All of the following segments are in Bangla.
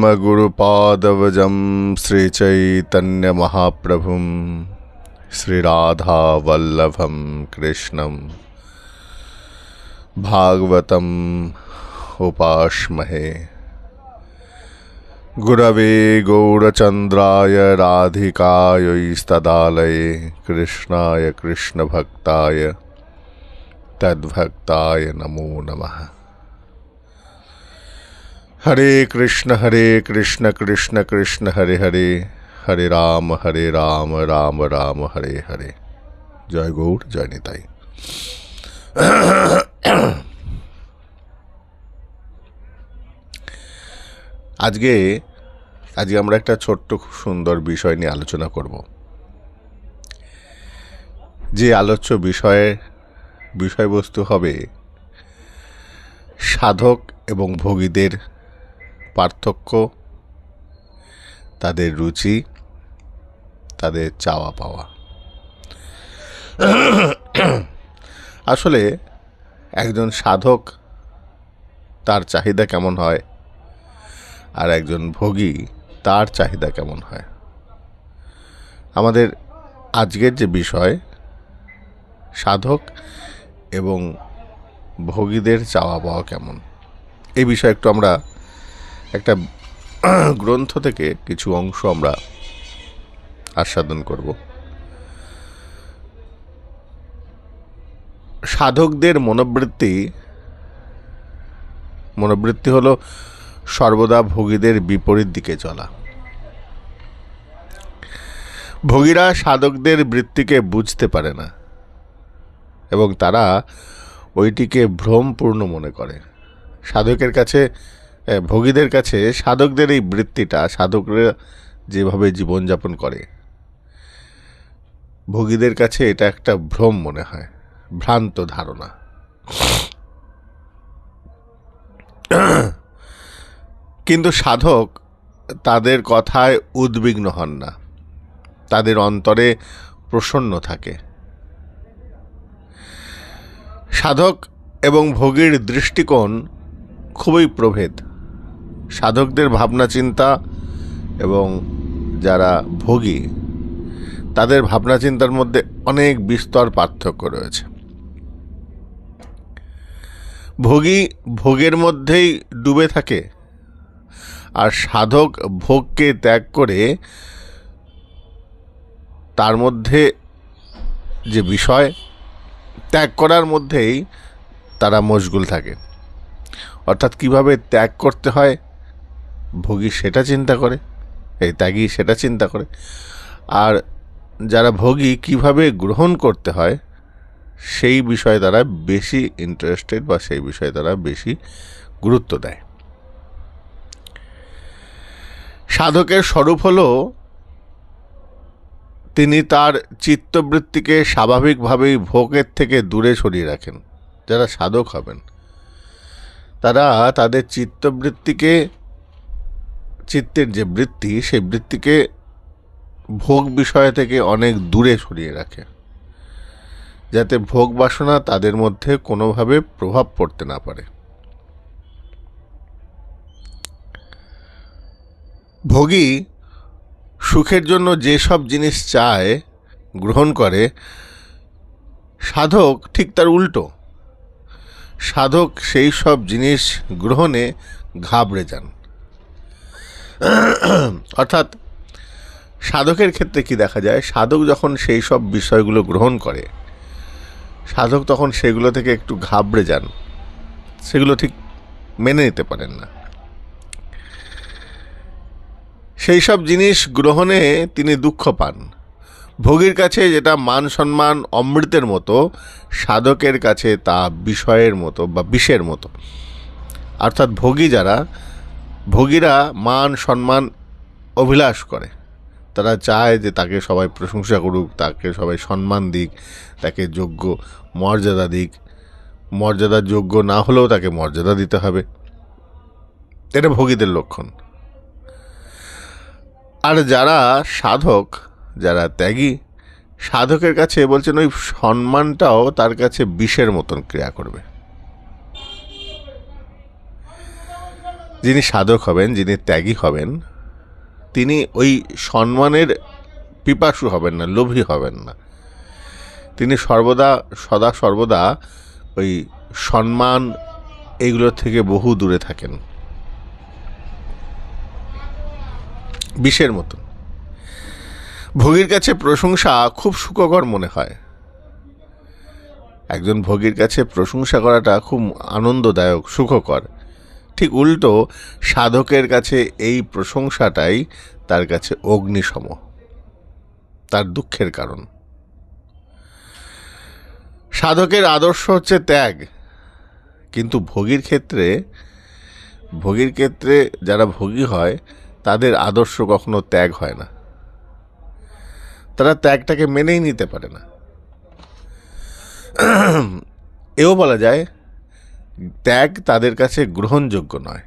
श्रीरामगुरुपादवजं श्रीचैतन्यमहाप्रभुं श्रीराधावल्लभं कृष्णं भागवतम् उपास्महे। गुरवे गौरचन्द्राय राधिकायै कृष्णाय कृष्णभक्ताय तद्भक्ताय नमो नमः। হরে কৃষ্ণ হরে কৃষ্ণ কৃষ্ণ কৃষ্ণ, হরে হরে হরে রাম হরে রাম রাম রাম, হরে হরে। জয় গৌর জয় নিতাই। আজকে আজকে আমরা একটা ছোট্ট, খুব সুন্দর বিষয় নিয়ে আলোচনা করব। যে আলোচ্য বিষয়ে, বিষয়বস্তু হবে সাধক এবং ভোগীদের পার্থক্য, তাদের রুচি, তাদের চাওয়া পাওয়া। আসলে একজন সাধক, তার চাহিদা কেমন হয়? আর একজন ভোগী, তার চাহিদা কেমন হয়? আমাদের আজকের যে বিষয়, সাধক এবং ভোগীদের চাওয়া পাওয়া কেমন? এই বিষয়ে একটু আমরা একটা গ্রন্থ থেকে কিছু অংশ আমরা আস্বাদন করব। সাধকদের মনোবৃত্তি মনোবৃত্তি হলো সর্বদা ভোগীদের বিপরীত দিকে চলা। ভোগীরা সাধকদের বৃত্তিকে বুঝতে পারে না এবং তারা ওইটিকে ভ্রমপূর্ণ মনে করে। সাধকের কাছে ভোগীদের কাছে সাধকদের এই বৃত্তিটা, সাধকরা যেভাবে জীবনযাপন করে, ভোগীদের কাছে এটা একটা ভ্রম মনে হয়, ভ্রান্ত ধারণা। কিন্তু সাধক তাদের কথায় উদ্বিগ্ন হন না, তাদের অন্তরে প্রসন্ন থাকে। সাধক এবং ভোগীর দৃষ্টিকোণ খুবই প্রভেদ। সাধকদের ভাবনা চিন্তা এবং যারা ভোগী, তাদের ভাবনা চিন্তার মধ্যে অনেক বিস্তর পার্থক্য রয়েছে। ভোগী ভোগের মধ্যেই ডুবে থাকে আর সাধক ভোগকে ত্যাগ করে তার মধ্যে যে বিষয় ত্যাগ করার মধ্যেই তারা মশগুল থাকে। অর্থাৎ কীভাবে ত্যাগ করতে হয় ভোগী সেটা চিন্তা করে, এই ত্যাগী সেটা চিন্তা করে। আর যারা ভোগী কীভাবে গ্রহণ করতে হয়, সেই বিষয়ে তারা বেশি ইন্টারেস্টেড বা সেই বিষয়ে তারা বেশি গুরুত্ব দেয়। সাধকের স্বরূপ হল, তিনি তার চিত্তবৃত্তিকে স্বাভাবিকভাবেই ভোগের থেকে দূরে সরিয়ে রাখেন। যারা সাধক হবেন, তারা তাদের চিত্তবৃত্তিকে চিত্তের যে বৃত্তি, সেই বৃত্তিকে ভোগ বিষয় থেকে অনেক দূরে সরিয়ে রাখে, যাতে ভোগ বাসনা তাদের মধ্যে কোনোভাবে প্রভাব পড়তে না পারে। ভোগী সুখের জন্য যেসব জিনিস চায়, গ্রহণ করে, সাধক ঠিক তার উল্টো। সাধক সেই সব জিনিস গ্রহণে ঘাবড়ে যান। অর্থাৎ সাধকের ক্ষেত্রে কি দেখা যায়? সাধক যখন সেই সব বিষয়গুলো গ্রহণ করে, সাধক তখন সেগুলো থেকে একটু ঘাবড়ে যান। সেগুলো ঠিক মেনে নিতে পারেন না। সেই সব জিনিস গ্রহণে তিনি দুঃখ পান। ভোগীর কাছে যেটা মান সম্মান অমৃতের মতো, সাধকের কাছে তা বিষয়ের মতো বা বিষের মতো। অর্থাৎ ভোগী যারা ভোগীরা মান, সম্মান অভিলাষ করে। তারা চায় যে তাকে সবাই প্রশংসা করুক, তাকে সবাই সম্মান দিক, তাকে যোগ্য মর্যাদা দিক। মর্যাদা যোগ্য না হলেও তাকে মর্যাদা দিতে হবে। এটা ভোগীদের লক্ষণ। আর যারা সাধক, যারা ত্যাগী, সাধকের কাছে বলছেন ওই সম্মানটাও তার কাছে বিষের মতন ক্রিয়া করবে। যিনি সাধক হবেন, যিনি ত্যাগী হবেন, তিনি ওই সম্মানের পিপাসু হবেন না, লোভী হবেন না। তিনি সর্বদা, সদা সর্বদা ওই সম্মান এইগুলোর থেকে বহু দূরে থাকেন। বিষের মতন ভোগীর কাছে প্রশংসা খুব সুখকর মনে হয়। একজন ভোগীর কাছে প্রশংসা করাটা খুব আনন্দদায়ক, সুখকর। ঠিক উল্টো, সাধকের কাছে এই প্রশংসাটাই তার কাছে অগ্নিসম তার দুঃখের কারণ। সাধকের আদর্শ হচ্ছে ত্যাগ, কিন্তু ভোগীর ক্ষেত্রে ভোগীর ক্ষেত্রে যারা ভোগী হয়, তাদের আদর্শ কখনো ত্যাগ হয় না। তারা ত্যাগটাকে মেনেই নিতে পারে না। এও বলা যায় ত্যাগ তাদের কাছে গ্রহণযোগ্য নয়।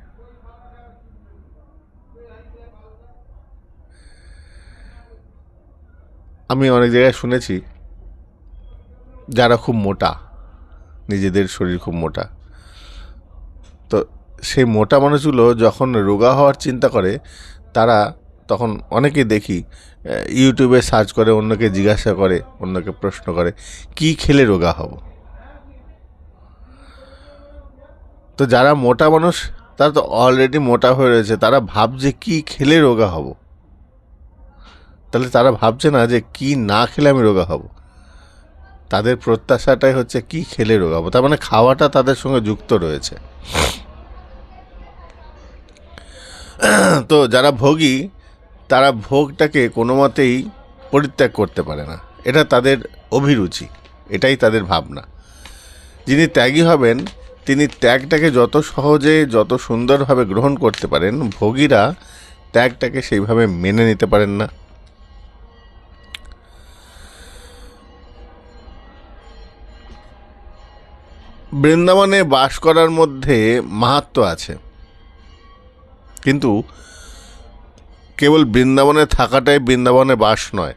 আমি অনেক জায়গায় শুনেছি, যারা খুব মোটা, নিজেদের শরীর খুব মোটা। তো সেই মোটা মানুষগুলো যখন রোগা হওয়ার চিন্তা করে, তারা তখন অনেকে দেখি ইউটিউবে সার্চ করে, অন্যকে জিজ্ঞাসা করে, অন্যকে প্রশ্ন করে, কি খেলে রোগা হব? তো যারা মোটা মানুষ, তারা তো অলরেডি মোটা হয়ে রয়েছে। তারা ভাবছে কি খেলে রোগা হব। তাহলে তারা ভাবছে না যে কি না খেলে আমি রোগা হব। তাদের প্রত্যাশাটাই হচ্ছে কি খেলে রোগা হব। তার মানে খাওয়াটা তাদের সঙ্গে যুক্ত রয়েছে। তো যারা ভোগী, তারা ভোগটাকে কোনো মতেই পরিত্যাগ করতে পারে না। এটা তাদের অভিরুচি। এটাই তাদের ভাবনা। যিনি ত্যাগী হবেন তিনি ত্যাগটাকে যত সহজে, যত সুন্দরভাবে গ্রহণ করতে পারেন, ভোগীরা ত্যাগটাকে সেইভাবে মেনে নিতে পারেন না। বৃন্দাবনে বাস করার মধ্যে মাহাত্ম আছে। কিন্তু কেবল বৃন্দাবনে থাকাটাই বৃন্দাবনে বাস নয়।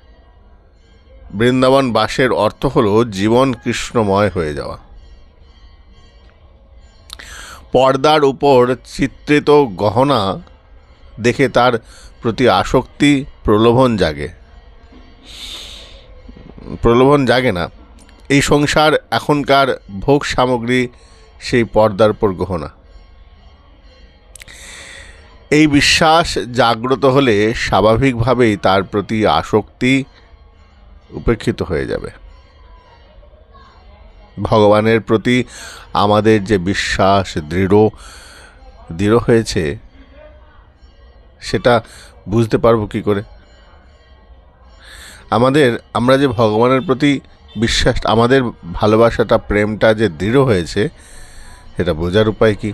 বৃন্দাবন বাসের অর্থ হলো জীবন কৃষ্ণময় হয়ে যাওয়া। পর্দার উপর চিত্রিত গহনা দেখে তার প্রতি আসক্তি প্রলোভন জাগে। প্রলোভন জাগে না। এই সংসার, এখনকার ভোগ সামগ্রী, সেই পর্দার উপর গহনা। এই বিশ্বাস জাগ্রত হলে স্বাভাবিকভাবেই তার প্রতি আসক্তি উপেক্ষিত হয়ে যাবে। ভগবানের প্রতি আমাদের যে বিশ্বাস দৃঢ় দৃঢ় হয়েছে, সেটা বুঝতে পারব কি করে? আমাদের, আমরা যে ভগবানের প্রতি বিশ্বাস, আমাদের ভালোবাসাটা, প্রেমটা যে দৃঢ় হয়েছে, সেটা বোঝার উপায় কি?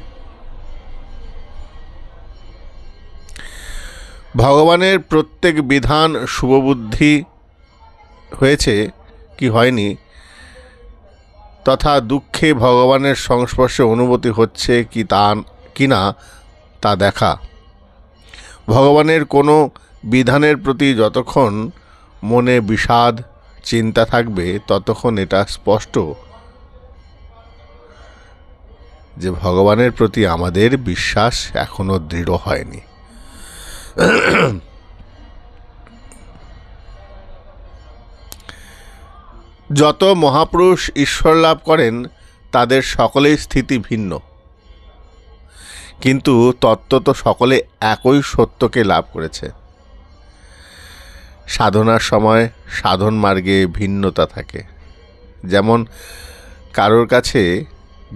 ভগবানের প্রত্যেক বিধান শুভবুদ্ধি হয়েছে কি হয়নি? তথা দুঃখে ভগবানের সংস্পর্শে অনুভূতি হচ্ছে কি তা, কি না তা দেখা। ভগবানের কোনো বিধানের প্রতি যতক্ষণ মনে বিষাদ চিন্তা থাকবে, ততক্ষণ এটা স্পষ্ট যে ভগবানের প্রতি আমাদের বিশ্বাস এখনও দৃঢ় হয়নি। যত মহাপুরুষ ঈশ্বর লাভ করেন, তাদের সকলেই স্থিতি ভিন্ন। কিন্তু তত্ত্ব তো সকলে একই সত্যকে লাভ করেছে। সাধনার সময় সাধন মার্গে ভিন্নতা থাকে। যেমন, কারোর কাছে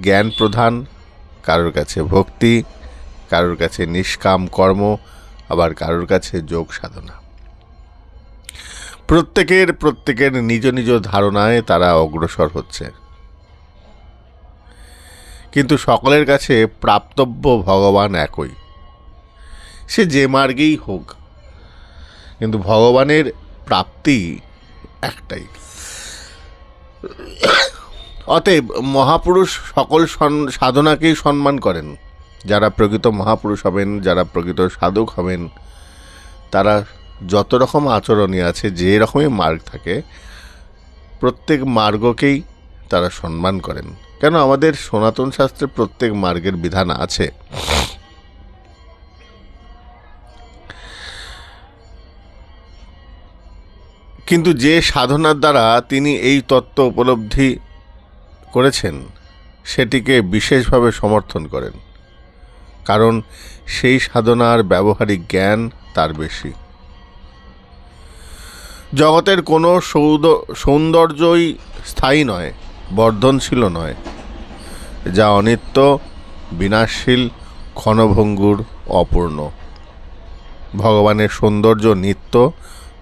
জ্ঞান প্রধান, কারোর কাছে ভক্তি, কারোর কাছে নিষ্কাম কর্ম, আবার কারোর কাছে যোগ সাধনা। প্রত্যেকের প্রত্যেকের নিজ নিজ ধারণায় তারা অগ্রসর হচ্ছে। কিন্তু সকলের কাছে প্রাপ্তব্য ভগবান একই। সে যে মার্গেই হোক, কিন্তু ভগবানের প্রাপ্তি একটাই। অতএব মহাপুরুষ সকল সাধনাকেই সম্মান করেন। যারা প্রকৃত মহাপুরুষ হবেন, যারা প্রকৃত সাধক হবেন, তারা যত রকম আচরণই আছে, যে রকমই মার্গ থাকে, প্রত্যেক মার্গকেই তারা সম্মান করেন। কেন? আমাদের সনাতন শাস্ত্রে প্রত্যেক মার্গের বিধান আছে। কিন্তু যে সাধনার দ্বারা তিনি এই তত্ত্ব উপলব্ধি করেছেন, সেটিকে বিশেষভাবে সমর্থন করেন। কারণ সেই সাধনার ব্যবহারিক জ্ঞান তার বেশি। জগতের কোনো সৌদ- সৌন্দর্যই স্থায়ী নয় বর্ধনশীল নয়। যা অনিত্য, বিনাশশীল, ক্ষণভঙ্গুর অপূর্ণ। ভগবানের সৌন্দর্য নিত্য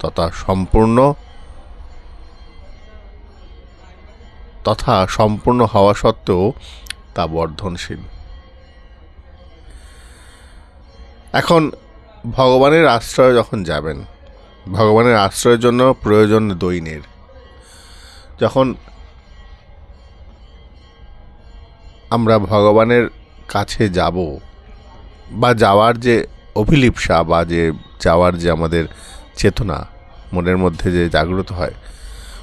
তথা সম্পূর্ণ তথা সম্পূর্ণ হওয়া সত্ত্বেও তা বর্ধনশীল। এখন ভগবানের আশ্রয় যখন যাবেন ভগবানের আশ্রয়ের জন্য প্রয়োজন দৈনের। যখন আমরা ভগবানের কাছে যাব, বা যাওয়ার যে অভিলিপ্সা, বা যে যাওয়ার যে আমাদের চেতনা, মনের মধ্যে যে জাগ্রত হয়,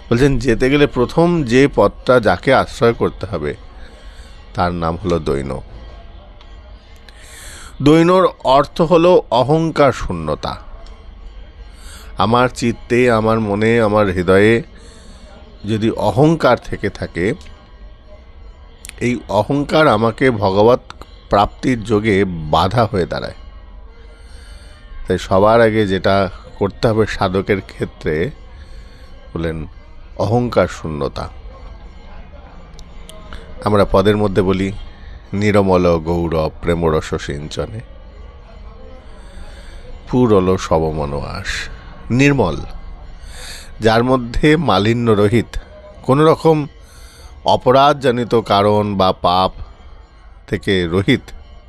বলছেন, যেতে গেলে প্রথম যে পথটা যাকে আশ্রয় করতে হবে, তার নাম হলো দৈন। দৈনর অর্থ হলো অহংকার শূন্যতা। আমার চিত্তে, আমার মনে, আমার হৃদয়ে যদি অহংকার থেকে থাকে, এই অহংকার আমাকে ভগবত প্রাপ্তির যোগে বাধা হয়ে দাঁড়ায়। তাই সবার আগে যেটা করতে হবে সাধকের ক্ষেত্রে, বলেন, অহংকার শূন্যতা। আমরা পদের মধ্যে বলি, নিরমল গৌরব প্রেমরস সিঞ্চনে। পুরল সবমনোয়াস নির্মল, যার মধ্যে মালিন্য রহিত, কোনো রকম অপরাধজনিত কারণ বা পাপ থেকে রহিত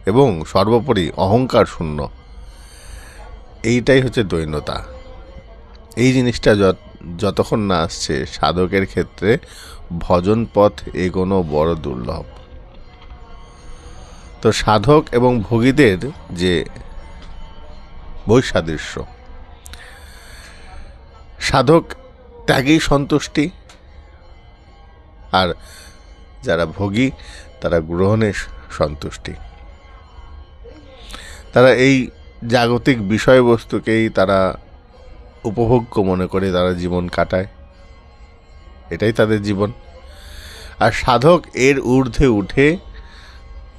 এবং সর্বোপরি অহংকার শূন্য। এইটাই হচ্ছে দৈন্যতা। এই জিনিসটা যত, যতক্ষণ না আসছে, সাধকের ক্ষেত্রে ভজন পথ এগোনো বড় দুর্লভ। তো সাধক এবং ভোগীদের যে বৈসাদৃশ্য সাধক ত্যাগেই সন্তুষ্টি। আর যারা ভোগী, তারা গ্রহণে সন্তুষ্টি। তারা এই জাগতিক বিষয়বস্তুকেই তারা উপভোগ্য মনে করে, তারা জীবন কাটায়। এটাই তাদের জীবন। আর সাধক এর ঊর্ধ্বে উঠে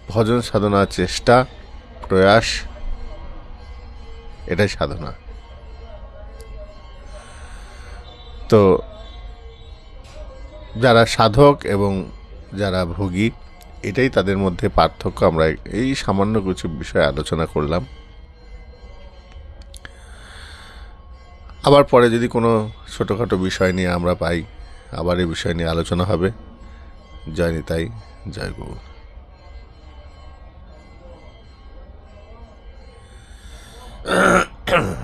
ভজন সাধনার চেষ্টা, প্রয়াস, এটাই সাধনা। তো যারা সাধক এবং যারা ভোগী, এটাই তাদের মধ্যে পার্থক্য। আমরা এই সামান্য কিছু বিষয়ে আলোচনা করলাম। আবার পরে যদি কোনো ছোটোখাটো বিষয় নিয়ে আমরা পাই, আবার এই বিষয় নিয়ে আলোচনা হবে। জয় নিতাই, জয় গুরু Ahem.